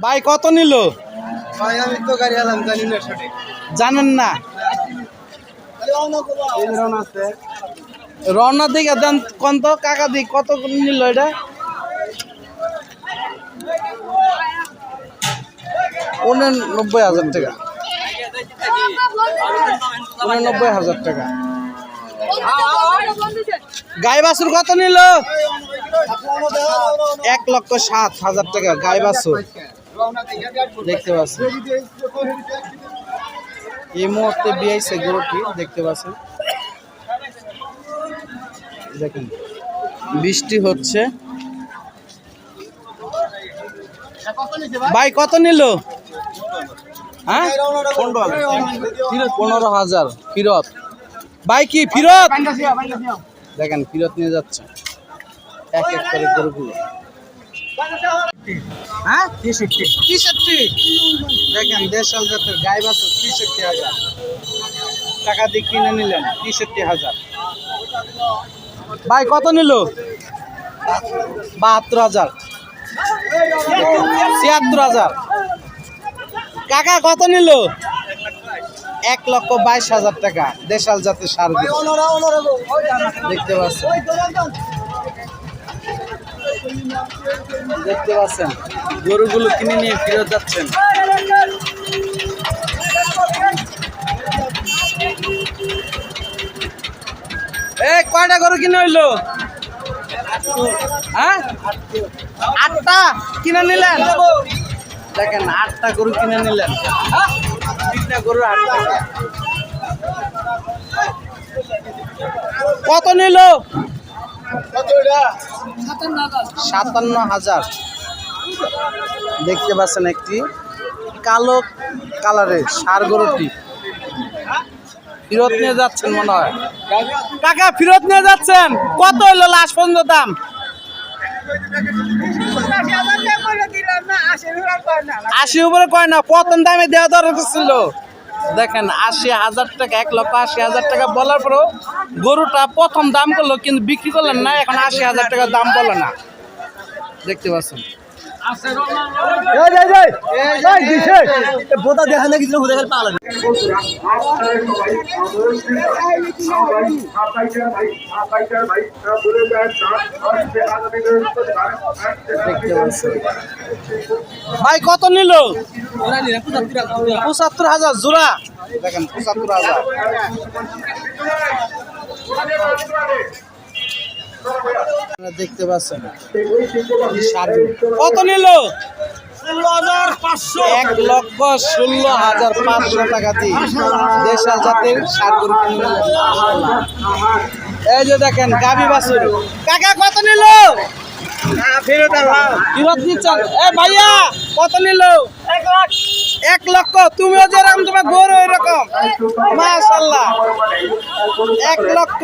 ভাই কত নিল? ভাই আমি তো গাড়ি আলাম জানি না সঠিক। জানেন না? রওনা দিকে দেন কত কাকা দিক কত নিল এটা? উননব্বই হাজার টাকা। উননব্বই হাজার টাকা। গাই বাছুর কত নিল? এক লক্ষ সাত হাজার টাকা গাই বাছুর। দেখতে পাচ্ছেন। এই মুহূর্তে বিআইসে গরুটি দেখতে পাচ্ছেন। দেখেন, বৃষ্টি হচ্ছে। ভাই, কত নিল? হ্যাঁ? পনেরো হাজার। ফিরত। ভাই, কি ফিরত? দেখেন, ফিরত নিয়ে যাচ্ছে। এক এক করে গরুগুলো। হ্যাঁ? দেখেন, দেশাল জাতের গাই বাছুর তেষট্টি হাজার। টাকা দিয়ে কিনে নিলেন, তেষট্টি হাজার। ভাই, কত নিল? বাহাত্তর হাজার। ছিয়াত্তর হাজার। কাকা, কত নিল? এক লক্ষ বাইশ হাজার টাকা, দেশাল জাতের সার। দেখতে পাচ্ছেন। দেখতে পাচ্ছেন, গরুগুলো কিনে নিয়ে ফিরত যাচ্ছেন। এ কয়টা গরু কিনে হইল? হ্যাঁ? আটটা কিনে নিলেন? দেখেন, আটটা গরু কিনে নিলেন। তিনটা গরু আট টাকা কত নিল? সাতান্ন হাজার। দেখতে পাচ্ছেন একটি কালো কালারের সার গরুটি। ফিরত নিয়ে যাচ্ছেন মনে হয়। কাকা, ফিরত নিয়ে যাচ্ছেন? কত হইল লাস্ট পর্যন্ত দাম? আশি উপরে কয় না প্রথম দামে দেওয়া দরকার ছিল। দেখেন, আশি হাজার টাকা, এক লক্ষ আশি হাজার টাকা বলার পরেও গরুটা প্রথম দাম করল, কিন্তু বিক্রি করলেন না, এখন আশি হাজার টাকা দাম বলে না। দেখতে পাচ্ছেন? বোতা দেখা না কিছু হুদা পালা ভাই কত নিল? পঁচাত্তর হাজার জোড়া। দেখেন পঁচাত্তর হাজার। দেখতে পাচ্ছেন। কত নিল? এক লক্ষ ষোলো হাজার পাঁচশো টাকা দিয়ে দেশাল জাতের সার গরু কিনে নিলেন। এই যে দেখেন গাবি বাসুর কাকা কত নিল? ফেরত দিচ্ছেন এ ভাইয়া, কত নিল? এক লক্ষ। তুমিও যেরকম তোমার গরু এরকম মাশাল্লাহ এক লক্ষ।